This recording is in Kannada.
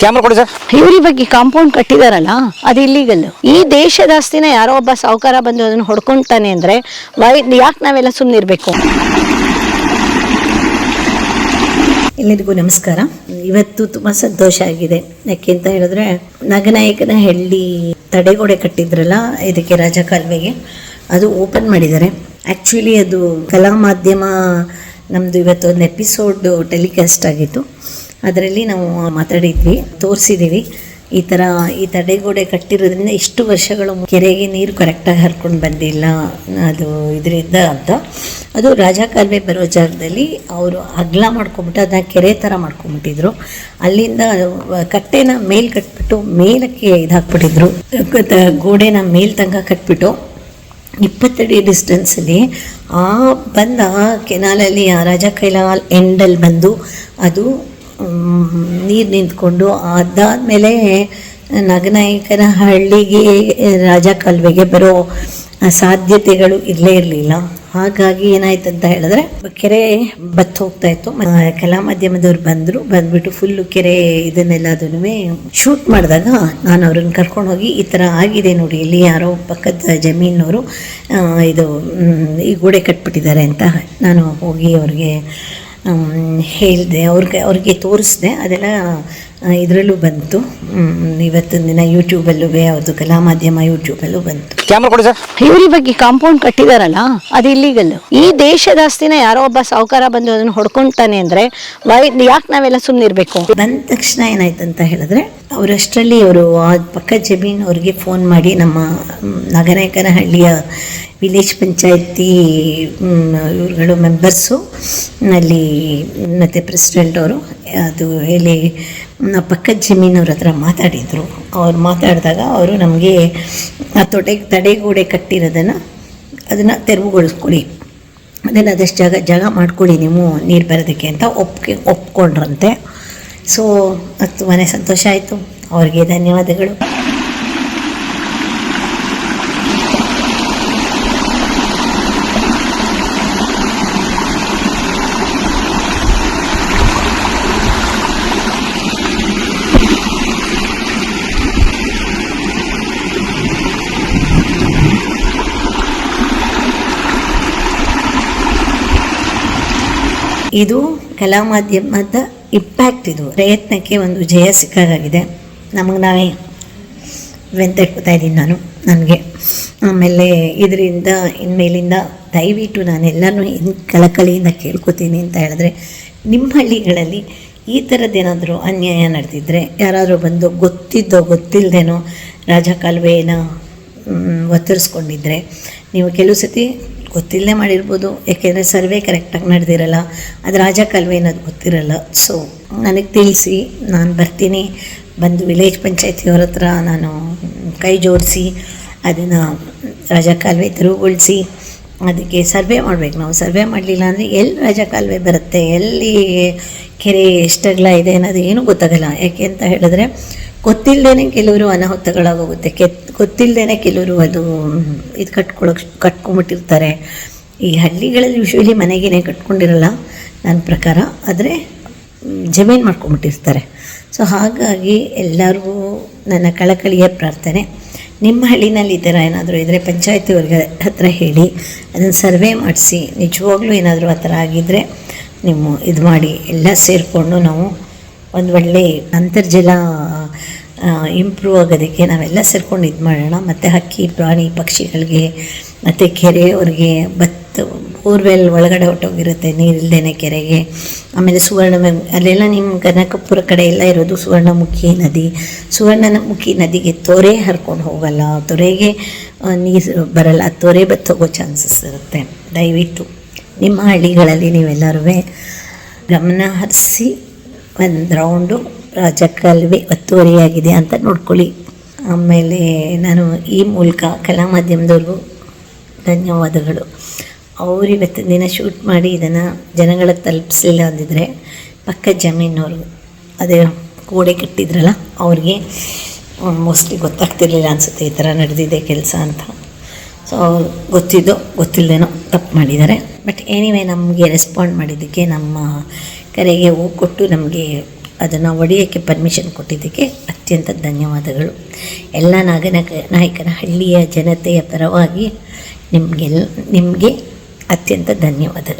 ಕ್ಯಾಮ್ರಾ ಕೊಡಿ ಸರ್. ಇವ್ರಿ ಬಗ್ಗೆ ಕಾಂಪೌಂಡ್ ಕಟ್ಟಿದಾರಲ್ಲ ಅದು ಇಲ್ಲಿಗಲ್ ಈ ದೇಶದ ಆಸ್ತಿನ ಯಾರೋ ಒಬ್ಬ ಸಾಹುಕಾರ ಬಂದು ಅದನ್ನ ಹೊಡ್ಕೊಂತಾನೆ ಅಂದ್ರೆ ಯಾಕೆ ನಾವೆಲ್ಲ ಸುಮ್ಮನಿರ್ಬೇಕು ಎಲ್ಲರಿಗೂ ನಮಸ್ಕಾರ. ಇವತ್ತು ತುಂಬಾ ಸಂತೋಷ ಆಗಿದೆ. ಯಾಕೆ ಅಂತ ಹೇಳಿದ್ರೆ ನಗನಾಯಕನ ಹಳ್ಳಿ ತಡೆಗೋಡೆ ಕಟ್ಟಿದ್ರಲ್ಲ ಇದಕ್ಕೆ ರಾಜ ಕಾಲುವೆಗೆ. ಅದು ಓಪನ್ ಮಾಡಿದ್ದಾರೆ. ಆ್ಯಕ್ಚುಲಿ ಅದು ಕಲಾ ಮಾಧ್ಯಮ ನಮ್ಮದು ಇವತ್ತು ಒಂದು ಎಪಿಸೋಡ್ ಟೆಲಿಕಾಸ್ಟ್ ಆಗಿತ್ತು. ಅದರಲ್ಲಿ ನಾವು ಮಾತಾಡಿದ್ವಿ ತೋರಿಸಿದ್ದೀವಿ ಈ ಥರ ಈ ತಡೆಗೋಡೆ ಕಟ್ಟಿರೋದ್ರಿಂದ ಇಷ್ಟು ವರ್ಷಗಳು ಕೆರೆಗೆ ನೀರು ಕರೆಕ್ಟಾಗಿ ಹರ್ಕೊಂಡು ಬಂದಿಲ್ಲ ಅದು ಇದರಿಂದ ಅಂತ. ಅದು ರಾಜ ಕಾಲುವೆ ಬರೋ ಜಾಗದಲ್ಲಿ ಅವರು ಅಗ್ಲ ಮಾಡ್ಕೊಂಬಿಟ್ಟು ಅದನ್ನ ಕೆರೆ ಥರ ಮಾಡ್ಕೊಂಬಿಟ್ಟಿದ್ರು. ಅಲ್ಲಿಂದ ಕಟ್ಟೆನ ಮೇಲ್ ಕಟ್ಬಿಟ್ಟು ಮೇಲಕ್ಕೆ ಇದಾಕ್ಬಿಟ್ಟಿದ್ರು ಗೋಡೆನ ಮೇಲ್ ತನಕ ಕಟ್ಬಿಟ್ಟು ಇಪ್ಪತ್ತಡಿ ಡಿಸ್ಟೆನ್ಸಲ್ಲಿ ಆ ಬಂದ ಕೆನಾಲಲ್ಲಿ ಆ ರಾಜ ಕೈಲಾಲ್ ಎಂಡಲ್ಲಿ ಬಂದು ಅದು ನೀರು ನಿಂತ್ಕೊಂಡು ಅದಾದಮೇಲೆ ನಗನಾಯಕನ ಹಳ್ಳಿಗೆ, ರಾಜ ಕಾಲುವೆಗೆ ಬರೋ ಸಾಧ್ಯತೆಗಳು ಇರಲೇ ಇರಲಿಲ್ಲ. ಹಾಗಾಗಿ ಏನಾಯ್ತು ಅಂತ ಹೇಳಿದ್ರೆ, ಕೆರೆ ಬತ್ ಇತ್ತು. ಕಲಾ ಮಾಧ್ಯಮದವ್ರು ಬಂದರು. ಬಂದ್ಬಿಟ್ಟು ಫುಲ್ಲು ಕೆರೆ ಇದನ್ನೆಲ್ಲದನ್ನು ಶೂಟ್ ಮಾಡಿದಾಗ ನಾನು ಅವ್ರನ್ನ ಕರ್ಕೊಂಡು ಹೋಗಿ, ಈ ಥರ ಆಗಿದೆ ನೋಡಿ, ಇಲ್ಲಿ ಯಾರೋ ಪಕ್ಕದ ಜಮೀನವರು ಇದು ಈ ಗೋಡೆ ಕಟ್ಬಿಟ್ಟಿದ್ದಾರೆ ಅಂತ ನಾನು ಹೋಗಿ ಅವ್ರಿಗೆ ಹೇಳಿದೆ ಅವ್ರಿಗೆ ಅವ್ರಿಗೆ ತೋರಿಸ್ದೆ ಅದೆಲ್ಲ ಇದರಲ್ಲೂ ಬಂತು. ಇವತ್ತಿನ ದಿನ ಯೂಟ್ಯೂಬಲ್ಲೂ ಅವ್ರದ್ದು ಕಲಾ ಮಾಧ್ಯಮ ಯೂಟ್ಯೂಬಲ್ಲೂ ಬಂತು. ಕ್ಯಾಮ್ರಾ ಕೊಡಿ ಸರ್. ಇವ್ರ ಬಗ್ಗೆ ಕಾಂಪೌಂಡ್ ಕಟ್ಟಿದಾರಲ್ಲ ಅದು ಇಲ್ಲಿಗಲ್ ಈ ದೇಶದ ಆಸ್ತಿನ ಯಾರೋ ಒಬ್ಬ ಸಾಹುಕಾರ ಬಂದು ಅದನ್ನ ಹೊಡ್ಕೊಂತಾನೆ ಅಂದ್ರೆ ಯಾಕೆ ನಾವೆಲ್ಲ ಸುಮ್ಮನಿರ್ಬೇಕು ಬಂದ ತಕ್ಷಣ ಏನಾಯ್ತು ಅಂತ ಹೇಳಿದ್ರೆ ಅವರಷ್ಟರಲ್ಲಿ ಅವರು ಆ ಪಕ್ಕ ಜಮೀನ್ ಅವ್ರಿಗೆ ಫೋನ್ ಮಾಡಿ ನಮ್ಮ ನಾಗನಾಯಕನಹಳ್ಳಿಯ ವಿಲೇಜ್ ಪಂಚಾಯತಿ ಇವ್ರುಗಳು ಮೆಂಬರ್ಸು ಅಲ್ಲಿ ಮತ್ತು ಪ್ರೆಸಿಡೆಂಟ್ ಅವರು ಅದು ಹೇಳಿ ಪಕ್ಕದ ಜಮೀನವ್ರ ಹತ್ರ ಮಾತಾಡಿದರು. ಅವ್ರು ಮಾತಾಡಿದಾಗ ಅವರು ನಮಗೆ ಆ ತೊಡೆ ತಡೆಗೋಡೆ ಕಟ್ಟಿರೋದನ್ನು ಅದನ್ನು ತೆರವುಗೊಳಿಸ್ಕೊಡಿ. ಅದನ್ನು ಅದಷ್ಟು ಜಾಗ ಜಾಗ ಮಾಡ್ಕೊಳ್ಳಿ ನೀವು ನೀರು ಬರೋದಕ್ಕೆ ಅಂತ ಒಪ್ಕೆ, ಒಪ್ಕೊಂಡ್ರಂತೆ. ಸೊ ಅದು ತುಂಬಾ ಸಂತೋಷ ಆಯಿತು. ಅವ್ರಿಗೆ ಧನ್ಯವಾದಗಳು. ಇದು ಕಲಾ ಮಾಧ್ಯಮದ ಇಂಪ್ಯಾಕ್ಟ್ ಇದು. ಪ್ರಯತ್ನಕ್ಕೆ ಒಂದು ಜಯ ಸಿಕ್ಕಾಗಿದೆ ನಮಗೆ ನಾವೇ ವೆಂತಟ್ಕೋತಾ ಇದ್ದೀನಿ ನಾನು ನನಗೆ. ಆಮೇಲೆ ಇದರಿಂದ ಇನ್ಮೇಲಿಂದ ದಯವಿಟ್ಟು ನಾನೆಲ್ಲರೂ ಇನ್ನು ಕಳಕಳಿಯಿಂದ ಕೇಳ್ಕೊತೀನಿ ಅಂತ ಹೇಳಿದ್ರೆ ನಿಮ್ಮ ಹಳ್ಳಿಗಳಲ್ಲಿ ಈ ಥರದ್ದೇನಾದರೂ ಅನ್ಯಾಯ ನಡೆದಿದ್ದರೆ ಯಾರಾದರೂ ಬಂದು ಗೊತ್ತಿದ್ದೋ ಗೊತ್ತಿಲ್ಲದೇನೋ ರಾಜ ಒತ್ತರಿಸ್ಕೊಂಡಿದ್ದರೆ ಮ್, ಒತ್ತರಿಸ್ಕೊಂಡಿದ್ರೆ ನೀವು ಕೆಲವು ಸತಿ ಗೊತ್ತಿಲ್ಲದೆ ಮಾಡಿರ್ಬೋದು. ಯಾಕೆಂದರೆ ಸರ್ವೆ ಕರೆಕ್ಟಾಗಿ ನಡೆದಿರಲ್ಲ, ಅದು ರಾಜ ಕಾಲುವೆ ಅನ್ನೋದು ಗೊತ್ತಿರಲ್ಲ. ಸೊ ನನಗೆ ತಿಳಿಸಿ, ನಾನು ಬರ್ತೀನಿ. ಬಂದು ವಿಲೇಜ್ ಪಂಚಾಯತಿಯವ್ರ ಹತ್ರ ನಾನು ಕೈ ಜೋಡಿಸಿ, ಅದನ್ನು ರಾಜ ಕಾಲುವೆ ತೆರವುಗೊಳಿಸಿ ಅದಕ್ಕೆ ಸರ್ವೆ ಮಾಡಬೇಕು. ನಾವು ಸರ್ವೆ ಮಾಡಲಿಲ್ಲ ಅಂದರೆ ಎಲ್ಲಿ ರಾಜ ಕಾಲುವೆ ಬರುತ್ತೆ? ಎಲ್ಲಿ ಕೆರೆ ಎಷ್ಟಗ್ಲ ಇದೆ ಅನ್ನೋದು ಏನೂ ಗೊತ್ತಾಗಲ್ಲ. ಯಾಕೆ ಅಂತ ಹೇಳಿದ್ರೆ ಗೊತ್ತಿಲ್ಲದೇ ಕೆಲವರು ಅನಾಹುತಗಳಾಗೋಗುತ್ತೆ. ಕೆತ್ ಗೊತ್ತಿಲ್ಲದೇನೆ ಕೆಲವರು ಅದು, ಇದು ಕಟ್ಕೊಳ್ಳೋಕೆ ಕಟ್ಕೊಂಡ್ಬಿಟ್ಟಿರ್ತಾರೆ ಈ ಹಳ್ಳಿಗಳಲ್ಲಿ ಯೂಶ್ವಲಿ ಮನೆಗೇನೆ ಕಟ್ಕೊಂಡಿರಲ್ಲ, ನನ್ನ ಪ್ರಕಾರ. ಆದರೆ ಜಮೀನು ಮಾಡ್ಕೊಂಬಿಟ್ಟಿರ್ತಾರೆ. ಸೊ ಹಾಗಾಗಿ ಎಲ್ಲರಿಗೂ ನನ್ನ ಕಳಕಳಿಯ ಪ್ರಾರ್ಥನೆ. ನಿಮ್ಮ ಹಳ್ಳಿನಲ್ಲಿ ಈ ಥರ ಏನಾದರೂ ಇದ್ದರೆ ಪಂಚಾಯತಿಯವ್ರಿಗೆ ಹತ್ರ ಹೇಳಿ, ಅದನ್ನು ಸರ್ವೆ ಮಾಡಿಸಿ. ನಿಜವಾಗ್ಲೂ ಏನಾದರೂ ಆ ಥರ ಆಗಿದ್ದರೆ ನೀವು ಇದು ಮಾಡಿ ಎಲ್ಲ ಸೇರಿಕೊಂಡು ನಾವು ಒಂದು ಒಳ್ಳೆ ಅಂತರ್ಜಲ ಇಂಪ್ರೂವ್ ಆಗೋದಕ್ಕೆ ನಾವೆಲ್ಲ ಸೇರ್ಕೊಂಡು ಇದು ಮಾಡೋಣ. ಮತ್ತು ಹಕ್ಕಿ, ಪ್ರಾಣಿ, ಪಕ್ಷಿಗಳಿಗೆ, ಮತ್ತು ಕೆರೆಯವ್ರಿಗೆ ಬತ್ ಬೋರ್ವೆಲ್ ಒಳಗಡೆ ಹೊಟ್ಟೋಗಿರುತ್ತೆ ನೀರಿಲ್ದೇನೆ ಕೆರೆಗೆ. ಆಮೇಲೆ ಸುವರ್ಣ ಅಲ್ಲೆಲ್ಲ ನಿಮ್ಮ ಕನಕಪುರ ಕಡೆ ಎಲ್ಲ ಇರೋದು ಸುವರ್ಣಮುಖಿ ನದಿ. ಸುವರ್ಣಮುಖಿ ನದಿಗೆ ತೊರೆ ಹರ್ಕೊಂಡು ಹೋಗಲ್ಲ. ತೊರೆಗೆ ನೀರು ಬರಲ್ಲ. ತೊರೆ ಬತ್ತೋಗೋ ಚಾನ್ಸಸ್ ಇರುತ್ತೆ. ದಯವಿಟ್ಟು ನಿಮ್ಮ ಹಳ್ಳಿಗಳಲ್ಲಿ ನೀವೆಲ್ಲರೂ ಗಮನ ಹರಿಸಿ ಒಂದು ರೌಂಡು ರಾಜ ಕಾಲುವೆ ಒತ್ತುವರಿಯಾಗಿದೆ ಅಂತ ನೋಡ್ಕೊಳ್ಳಿ. ಆಮೇಲೆ ನಾನು ಈ ಮೂಲಕ ಕಲಾ ಮಾಧ್ಯಮದವ್ರಿಗೂ ಧನ್ಯವಾದಗಳು. ಅವರು ಇವತ್ತು ದಿನ ಶೂಟ್ ಮಾಡಿ ಇದನ್ನು ಜನಗಳ ತಲುಪಿಸಲಿಲ್ಲ ಅಂದಿದ್ರೆ ಪಕ್ಕ ಜಮೀನವ್ರು ಅದೇ ಗೋಡೆ ಕಟ್ಟಿದ್ರಲ್ಲ, ಅವ್ರಿಗೆ ಮೋಸ್ಟ್ಲಿ ಗೊತ್ತಾಗ್ತಿರ್ಲಿಲ್ಲ ಅನಿಸುತ್ತೆ ಈ ಥರ ನಡೆದಿದೆ ಕೆಲಸ ಅಂತ. ಸೊ ಗೊತ್ತಿದ್ದೋ ಗೊತ್ತಿಲ್ಲದೇನೋ ತಪ್ಪು ಮಾಡಿದ್ದಾರೆ. ಬಟ್ ಏನಿವೆ ನಮಗೆ ರೆಸ್ಪಾಂಡ್ ಮಾಡಿದ್ದಕ್ಕೆ ನಮ್ಮ ಕರೆಗೆ ಹೋಗಿ ಕೊಟ್ಟು ನಮಗೆ ಅದನ್ನು ಒಡೆಯೋಕ್ಕೆ ಪರ್ಮಿಷನ್ ಕೊಟ್ಟಿದ್ದಕ್ಕೆ ಅತ್ಯಂತ ಧನ್ಯವಾದಗಳು. ಎಲ್ಲ ನಾಗನ ನಾಯಕನ ಹಳ್ಳಿಯ ಜನತೆಯ ಪರವಾಗಿ ನಿಮಗೆಲ್ಲ ನಿಮಗೆ ಅತ್ಯಂತ ಧನ್ಯವಾದಗಳು.